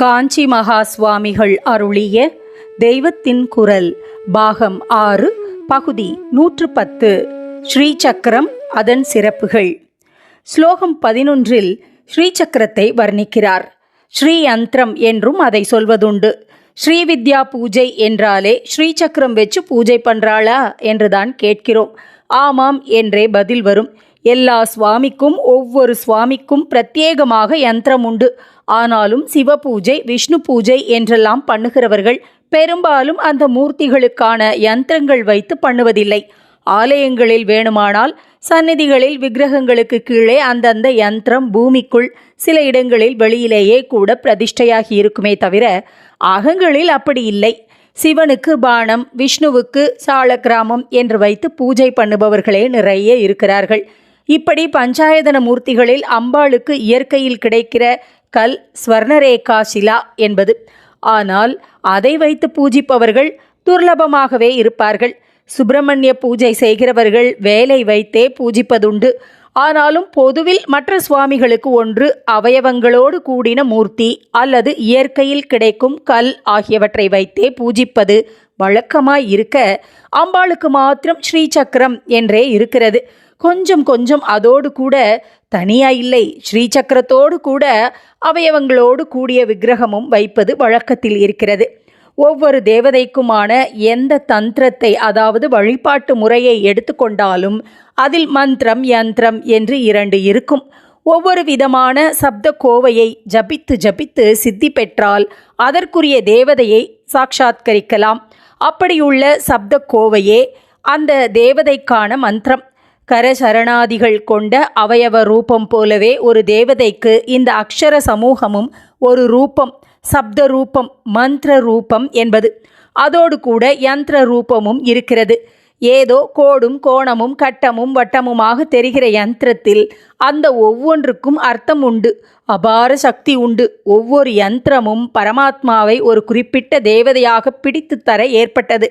காஞ்சி மகா சுவாமிகள் அருளிய தெய்வத்தின் குரல் பாகம் ஆறு பகுதி நூற்று பத்து ஸ்ரீ சக்கரம் அதன் சிறப்புகள். ஸ்லோகம் பதினொன்றில் ஸ்ரீ சக்கரத்தை வர்ணிக்கிறார். ஸ்ரீ யந்திரம் என்றும் அதை சொல்வதுண்டு. ஸ்ரீ வித்யா பூஜை என்றாலே ஸ்ரீ சக்கரம் வச்சு பூஜை பண்றாளா என்றுதான் கேட்கிறோம். ஆமாம் என்றே பதில் வரும். எல்லா சுவாமிக்கும் ஒவ்வொரு சுவாமிக்கும் பிரத்யேகமாக யந்திரம் உண்டு. ஆனாலும் சிவ பூஜை விஷ்ணு பூஜை என்றெல்லாம் பண்ணுகிறவர்கள் பெரும்பாலும் அந்த மூர்த்திகளுக்கான யந்திரங்கள் வைத்து பண்ணுவதில்லை. ஆலயங்களில் வேணுமானால் சந்நிதிகளில் விக்கிரகங்களுக்கு கீழே அந்தந்த யந்திரம் பூமிக்குள் சில இடங்களில் வெளியிலேயே கூட பிரதிஷ்டையாகி இருக்குமே தவிர அகங்களில் அப்படி இல்லை. சிவனுக்கு பானம் விஷ்ணுவுக்கு சாளக்கிராமம் என்று வைத்து பூஜை பண்ணுபவர்களே நிறைய இருக்கிறார்கள். இப்படி பஞ்சாயதன மூர்த்திகளில் அம்பாளுக்கு இயற்கையில் கிடைக்கிற கல் ஸ்வர்ணரேகா சிலா என்பது. ஆனால் அதை வைத்து பூஜிப்பவர்கள் துர்லபமாகவே இருப்பார்கள். சுப்பிரமணிய பூஜை செய்கிறவர்கள் வேலை வைத்தே பூஜிப்பதுண்டு. ஆனாலும் பொதுவில் மற்ற சுவாமிகளுக்கு ஒன்று அவயவங்களோடு கூடின மூர்த்தி அல்லது இயற்கையில் கிடைக்கும் கல் ஆகியவற்றை வைத்தே பூஜிப்பது வழக்கமாய் இருக்க அம்பாளுக்கு மாத்திரம் ஸ்ரீ சக்கரம் என்றே இருக்கிறது. கொஞ்சம் கொஞ்சம் அதோடு கூட தனியா இல்லை. ஸ்ரீ சக்கரத்தோடு கூட அவயவங்களோடு கூடிய விக்கிரகமும் வைப்பது வழக்கத்தில் இருக்கிறது. ஒவ்வொரு தேவதைக்குமான எந்த தந்திரத்தை அதாவது வழிபாட்டு முறையை எடுத்துக்கொண்டாலும் அதில் மந்திரம் யந்திரம் என்று இரண்டு இருக்கும். ஒவ்வொரு விதமான சப்த கோவையை ஜபித்து ஜபித்து சித்தி பெற்றால் அதற்குரிய தேவதையை சாட்சாத்கரிக்கலாம். அப்படியுள்ள சப்த கோவையே அந்த தேவதைக்கான மந்திரம். கரசரணாதிகள் கொண்ட அவயவ ரூபம் போலவே ஒரு தேவதைக்கு இந்த அக்ஷர சமூகமும் ஒரு ரூபம் சப்த ரூபம் மந்திர ரூபம் என்பது. அதோடு கூட யந்திர ரூபமும் இருக்கிறது. ஏதோ கோடும் கோணமும் கட்டமும் வட்டமுமாக தெரிகிற யந்திரத்தில் அந்த ஒவ்வொன்றுக்கும் அர்த்தம் உண்டு. அபார சக்தி உண்டு. ஒவ்வொரு யந்திரமும் பரமாத்மாவை ஒரு குறிப்பிட்ட தேவதையாக பிடித்து தர ஏற்பட்டது.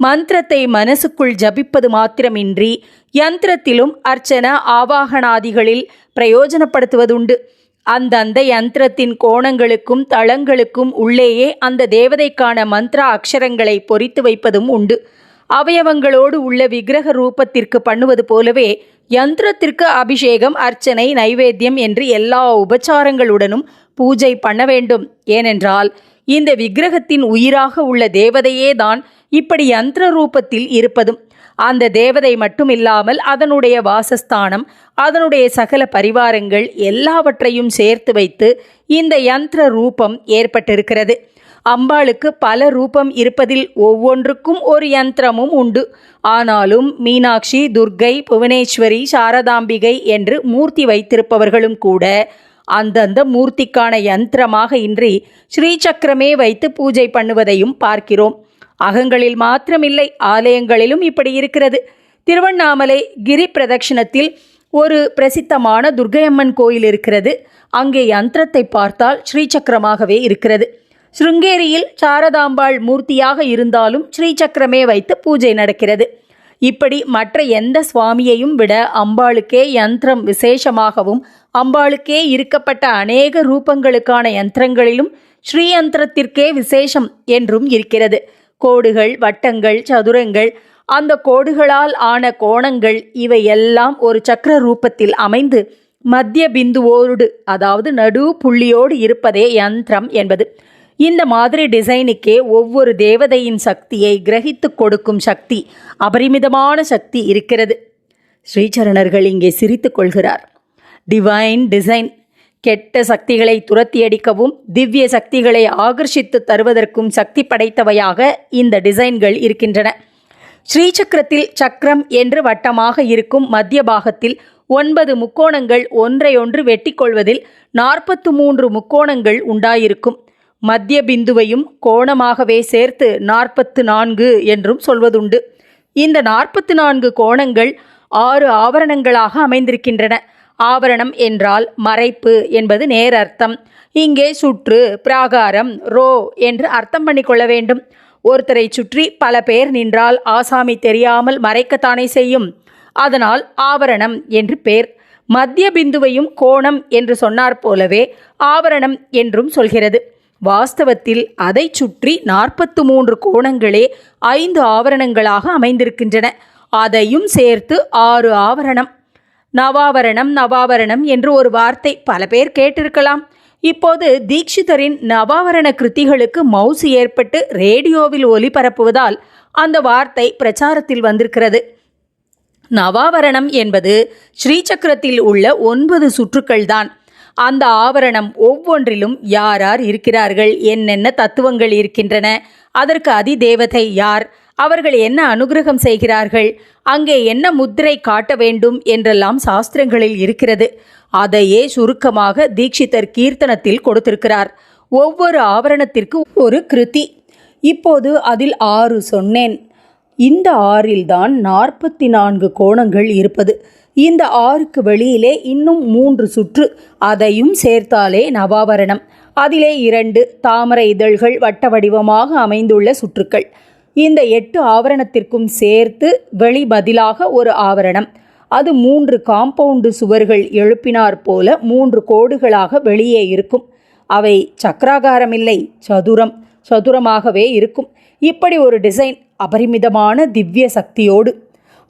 மந்திரத்தை மனசுக்குள் ஜபிப்பது மாத்திரமின்றி யந்திரத்திலும் அர்ச்சன ஆவாகனாதிகளில் பிரயோஜனப்படுத்துவதுண்டு. அந்தந்த யந்திரத்தின் கோணங்களுக்கும் தளங்களுக்கும் உள்ளேயே அந்த தேவதைக்கான மந்திர அக்ஷரங்களை பொறித்து வைப்பதும் உண்டு. அவயவங்களோடு உள்ள விக்கிரக ரூபத்திற்கு பண்ணுவது போலவே யந்திரத்திற்கு அபிஷேகம் அர்ச்சனை நைவேத்தியம் என்று எல்லா உபச்சாரங்களுடனும் பூஜை பண்ண வேண்டும். ஏனென்றால் இந்த விக்கிரகத்தின் உயிராக உள்ள தேவதையே தான் இப்படி யந்திர ரூபத்தில் இருப்பதும் அந்த தேவதை மட்டுமில்லாமல் அதனுடைய வாசஸ்தானம் அதனுடைய சகல பரிவாரங்கள் எல்லாவற்றையும் சேர்த்து வைத்து இந்த யந்திர ரூபம் ஏற்பட்டிருக்கிறது. அம்பாளுக்கு பல ரூபம் இருப்பதில் ஒவ்வொன்றுக்கும் ஒரு யந்திரமும் உண்டு. ஆனாலும் மீனாட்சி துர்க்கை புவனேஸ்வரி சாரதாம்பிகை என்று மூர்த்தி வைத்திருப்பவர்களும் கூட அந்தந்த மூர்த்திக்கான யந்திரமாக இன்றி ஸ்ரீசக்கரமே வைத்து பூஜை பண்ணுவதையும் பார்க்கிறோம். அகங்களில் மாத்திரமில்லை ஆலயங்களிலும் இப்படி இருக்கிறது. திருவண்ணாமலை கிரி பிரதட்சிணத்தில் ஒரு பிரசித்தமான துர்கையம்மன் கோயில் இருக்கிறது. அங்கே யந்திரத்தை பார்த்தால் ஸ்ரீசக்கரமாகவே இருக்கிறது. ஸ்ருங்கேரியில் சாரதாம்பாள் மூர்த்தியாக இருந்தாலும் ஸ்ரீசக்கரமே வைத்து பூஜை நடக்கிறது. இப்படி மற்ற எந்த சுவாமியையும் விட அம்பாளுக்கே யந்திரம் விசேஷமாகவும் அம்பாளுக்கே இருக்கப்பட்ட அநேக ரூபங்களுக்கான யந்திரங்களிலும் ஸ்ரீயந்திரத்திற்கே விசேஷம் என்றும் இருக்கிறது. கோடுகள் வட்டங்கள் சதுரங்கள் அந்த கோடுகளால் ஆன கோணங்கள் இவையெல்லாம் ஒரு சக்கர ரூபத்தில் அமைந்து மத்திய பிந்துவோடு அதாவது நடு புள்ளியோடு இருப்பதே யந்திரம் என்பது. இந்த மாதிரி டிசைனுக்கே ஒவ்வொரு தேவதையின் சக்தியை கிரகித்து கொடுக்கும் சக்தி அபரிமிதமான சக்தி இருக்கிறது. ஸ்ரீசரணர்கள் இங்கே சிரித்து கொள்கிறார். டிவைன் டிசைன் கெட்ட சக்திகளை துரத்தி அடிக்கவும் திவ்ய சக்திகளை ஆகர்ஷித்து தருவதற்கும் சக்தி படைத்தவையாக இந்த டிசைன்கள் இருக்கின்றன. ஸ்ரீசக்கரத்தில் சக்கரம் என்று வட்டமாக இருக்கும் மத்திய பாகத்தில் ஒன்பது முக்கோணங்கள் ஒன்றையொன்று வெட்டிக்கொள்வதில் நாற்பத்து மூன்று முக்கோணங்கள் உண்டாயிருக்கும். மத்திய பிந்துவையும் கோணமாகவே சேர்த்து நாற்பத்து நான்கு என்றும் சொல்வதுண்டு. இந்த நாற்பத்து நான்கு கோணங்கள் ஆறு ஆவரணங்களாக அமைந்திருக்கின்றன. ஆவரணம் என்றால் மறைப்பு என்பது நேர் அர்த்தம் இங்கே சுற்று பிராகாரம் ரோ என்று அர்த்தம் பண்ணிக்கொள்ள வேண்டும். ஒருத்தரை சுற்றி பல பேர் நின்றால் ஆசாமி தெரியாமல் மறைக்கத்தானே செய்யும். அதனால் ஆவரணம் என்று பேர். மத்திய பிந்துவையும் கோணம் என்று சொன்னார் போலவே ஆவரணம் என்றும் சொல்கிறது. வாஸ்தவத்தில் அதைச் சுற்றி நாற்பத்து மூன்று கோணங்களே ஐந்து ஆவரணங்களாக அமைந்திருக்கின்றன. அதையும் சேர்த்து ஆறு ஆவரணம் நவாவரணம் நவாவரணம் என்று ஒரு வார்த்தை பல பேர் கேட்டிருக்கலாம். இப்போது தீக்ஷிதரின் நவாவரண கிருத்திகளுக்கு மவுசு ஏற்பட்டு ரேடியோவில் ஒலிபரப்புவதால் அந்த வார்த்தை பிரச்சாரத்தில் வந்திருக்கிறது. நவாவரணம் என்பது ஸ்ரீசக்கரத்தில் உள்ள ஒன்பது சுற்றுக்கள்தான். அந்த ஆவரணம் ஒவ்வொன்றிலும் யார் யார் இருக்கிறார்கள் என்னென்ன தத்துவங்கள் இருக்கின்றன அதற்கு அதிதேவதை யார் அவர்கள் என்ன அனுகிரகம் செய்கிறார்கள்? அங்கே என்ன முத்திரை காட்ட வேண்டும்? என்றெல்லாம் சாஸ்திரங்களில் இருக்கிறது. அதையே சுருக்கமாக தீட்சிதர் கீர்த்தனத்தில் கொடுத்திருக்கிறார். ஒவ்வொரு ஆவரணத்திற்கு ஒரு கிருதி. இப்போது அதில் ஆறு சொன்னேன். இந்த ஆறில்தான் நாற்பத்தி நான்கு கோணங்கள் இருப்பது. இந்த ஆறுக்கு வெளியிலே இன்னும் மூன்று சுற்று. அதையும் சேர்த்தாலே நவாவரணம். அதிலே இரண்டு தாமரை இதழ்கள் வட்ட வடிவமாக அமைந்துள்ள சுற்றுக்கள். இந்த எட்டு ஆவரணத்திற்கும் சேர்த்து வெளி பதிலாக ஒரு ஆவரணம். அது மூன்று காம்பவுண்டு சுவர்கள் எழுப்பினார் போல மூன்று கோடுகளாக வெளியே இருக்கும். அவை சக்கராகாரமில்லை சதுரம் சதுரமாகவே இருக்கும். இப்படி ஒரு டிசைன் அபரிமிதமான திவ்ய சக்தியோடு.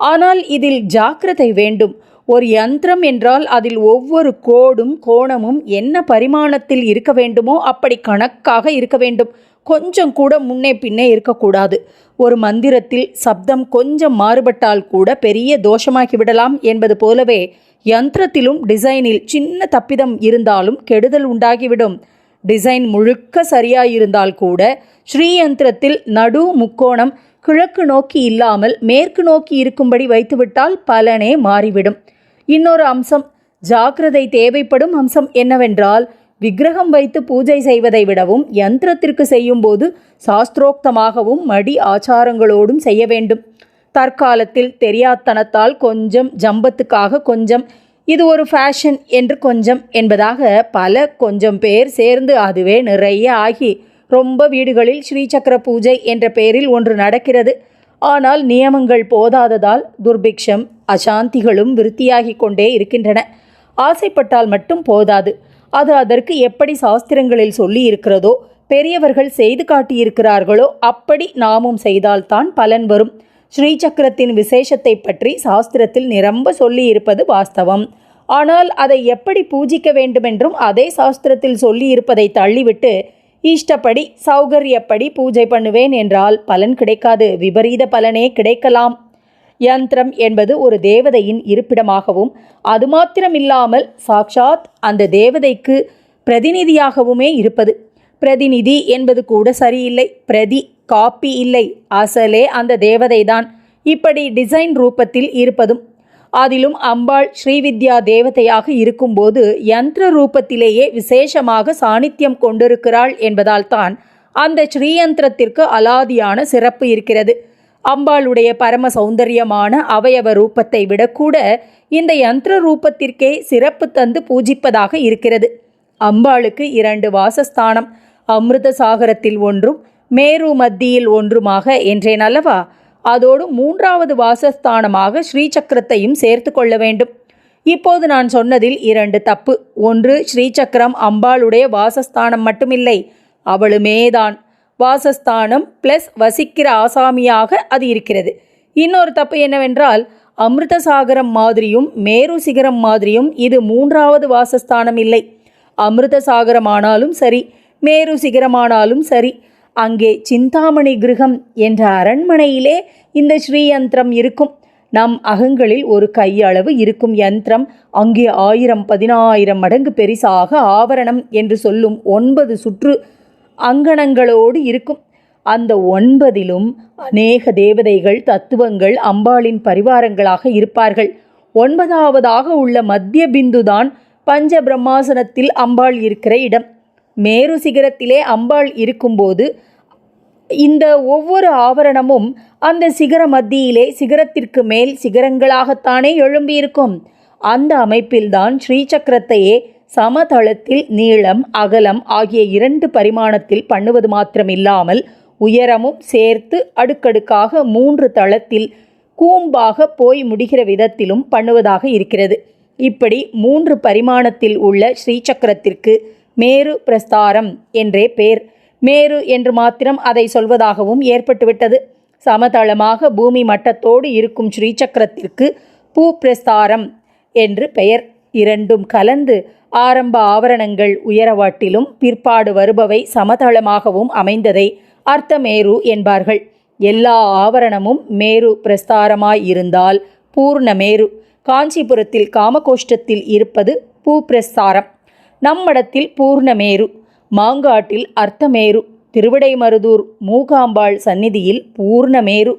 ஆனால் இதில் ஜாக்கிரதை வேண்டும். ஒரு யந்திரம் என்றால் அதில் ஒவ்வொரு கோடும் கோணமும் என்ன பரிமாணத்தில் இருக்க வேண்டுமோ அப்படி கணக்காக இருக்க வேண்டும். கொஞ்சம் கூட முன்னே பின்னே இருக்கக்கூடாது. ஒரு மந்திரத்தில் சப்தம் கொஞ்சம் மாறுபட்டால் கூட பெரிய தோஷமாகி விடலாம் என்பது போலவே யந்திரத்திலும் டிசைனில் சின்ன தப்பிதம் இருந்தாலும் கெடுதல் உண்டாகிவிடும். டிசைன் முழுக்க சரியாயிருந்தால் கூட ஸ்ரீயந்திரத்தில் நடு முக்கோணம் கிழக்கு நோக்கி இல்லாமல் மேற்கு நோக்கி இருக்கும்படி வைத்துவிட்டால் பலனே மாறிவிடும். இன்னொரு அம்சம் ஜாக்கிரதை தேவைப்படும் அம்சம் என்னவென்றால் விக்கிரகம் வைத்து பூஜை செய்வதை விடவும் யந்திரத்திற்கு செய்யும்போது சாஸ்திரோக்தமாகவும் மடி ஆச்சாரங்களோடும் செய்ய வேண்டும். தற்காலத்தில் தெரியாத்தனத்தால் கொஞ்சம் ஜம்பத்துக்காக கொஞ்சம் இது ஒரு ஃபேஷன் என்று கொஞ்சம் என்பதாக பல கொஞ்சம் பேர் சேர்ந்து அதுவே நிறைய ஆகி ரொம்ப வீடுகளில் ஸ்ரீசக்கர பூஜை என்ற பெயரில் ஒன்று நடக்கிறது. ஆனால் நியமங்கள் போதாததால் துர்பிக்ஷம் அசாந்திகளும் விருத்தியாகி கொண்டே இருக்கின்றன. ஆசைப்பட்டால் மட்டும் போதாது. அது அதற்கு எப்படி சாஸ்திரங்களில் சொல்லி இருக்கிறதோ பெரியவர்கள் செய்து காட்டியிருக்கிறார்களோ அப்படி நாமும் செய்தால்தான் பலன் வரும். ஸ்ரீசக்கரத்தின் விசேஷத்தை பற்றி சாஸ்திரத்தில் நிரம்ப சொல்லி இருப்பது வாஸ்தவம். ஆனால் அதை எப்படி பூஜிக்க வேண்டுமென்றும் அதே சாஸ்திரத்தில் சொல்லி இருப்பதை தள்ளிவிட்டு இஷ்டப்படி சௌகரியப்படி பூஜை பண்ணுவேன் என்றால் பலன் கிடைக்காது. விபரீத பலனே கிடைக்கலாம். யந்திரம் என்பது ஒரு தேவதையின் இருப்பிடமாகவும் அது மாத்திரமில்லாமல் சாக்ஷாத் அந்த தேவதைக்கு பிரதிநிதியாகவுமே இருப்பது. பிரதிநிதி என்பது கூட சரியில்லை பிரதி காப்பி இல்லை அசலே அந்த தேவதைதான். இப்படி டிசைன் ரூபத்தில் இருப்பதும் அதிலும் அம்பாள் ஸ்ரீவித்யா தேவதையாக இருக்கும்போது யந்திர ரூபத்திலேயே விசேஷமாக சாநித்தியம் கொண்டிருக்கிறாள் என்பதால் தான் அந்த ஸ்ரீயந்திரத்திற்கு அலாதியான சிறப்பு இருக்கிறது. அம்பாளுடைய பரம சௌந்தரியமான அவயவ ரூபத்தை விடக்கூட இந்த யந்திர ரூபத்திற்கே சிறப்பு தந்து பூஜிப்பதாக இருக்கிறது. அம்பாளுக்கு இரண்டு வாசஸ்தானம் அமிர்த சாகரத்தில் ஒன்றும் மேரு மத்தியில் ஒன்றுமாக என்றேன் அல்லவா? அதோடு மூன்றாவது வாசஸ்தானமாக ஸ்ரீசக்கரத்தையும் சேர்த்து கொள்ள வேண்டும். இப்போது நான் சொன்னதில் இரண்டு தப்பு. ஒன்று ஸ்ரீசக்கரம் அம்பாளுடைய வாசஸ்தானம் மட்டுமில்லை அவளுமேதான். வாசஸ்தானம் ப்ளஸ் வசிக்கிற ஆசாமியாக அது இருக்கிறது. இன்னொரு தப்பு என்னவென்றால் அமிர்தசாகரம் மாதிரியும் மேரு சிகரம் மாதிரியும் இது மூன்றாவது வாசஸ்தானம் இல்லை. அமிர்தசாகரமானாலும் சரி மேரு சிகரமானாலும் சரி அங்கே சிந்தாமணி கிருகம் என்ற அரண்மனையிலே இந்த ஸ்ரீயந்திரம் இருக்கும். நம் அகங்களில் ஒரு கையளவு இருக்கும் யந்திரம் அங்கே ஆயிரம் பதினாயிரம் மடங்கு பெரிசாக ஆவரணம் என்று சொல்லும் ஒன்பது சுற்று அங்கணங்களோடு இருக்கும். அந்த ஒன்பதிலும் அநேக தேவதைகள் தத்துவங்கள் அம்பாளின் பரிவாரங்களாக இருப்பார்கள். ஒன்பதாவதாக உள்ள மத்திய பிந்துதான் பஞ்ச பிரம்மாசனத்தில் அம்பாள் இருக்கிற இடம். மேரு சிகரத்திலே அம்பாள் இருக்கும்போது இந்த ஒவ்வொரு ஆவரணமும் அந்த சிகர மத்தியிலே சிகரத்திற்கு மேல் சிகரங்களாகத்தானே எழும்பியிருக்கும். அந்த அமைப்பில்தான் ஸ்ரீசக்கரத்தையே சமதளத்தில் நீளம் அகலம் ஆகிய இரண்டு பரிமாணத்தில் பண்ணுவது மாத்திரமில்லாமல் உயரமும் சேர்த்து அடுக்கடுக்காக மூன்று தளத்தில் கூம்பாக போய் முடிகிற விதத்திலும் பண்ணுவதாக இருக்கிறது. இப்படி மூன்று பரிமாணத்தில் உள்ள ஸ்ரீசக்கரத்திற்கு மேரு பிரஸ்தாரம் என்றே பேர். மேரு என்று மாத்திரம் அதை சொல்வதாகவும் ஏற்பட்டுவிட்டது. சமதளமாக பூமி மட்டத்தோடு இருக்கும் ஸ்ரீசக்கரத்திற்கு பூ பிரஸ்தாரம் என்று பெயர். இரண்டும் கலந்து ஆரம்ப ஆவரணங்கள் உயரவாட்டிலும் பிற்பாடு வருபவை சமதளமாகவும் அமைந்ததை அர்த்தமேரு என்பார்கள். எல்லா ஆவரணமும் மேரு பிரஸ்தாரமாய் இருந்தால் பூர்ணமேரு. காஞ்சிபுரத்தில் காமகோஷ்டத்தில் இருப்பது பூ பிரஸ்தாரம் நம்மடத்தில் பூர்ணமேரு. மாங்காட்டில் அர்த்தமேரு. திருவிடைமருதூர் மூகாம்பாள் சந்நிதியில் பூர்ணமேரு.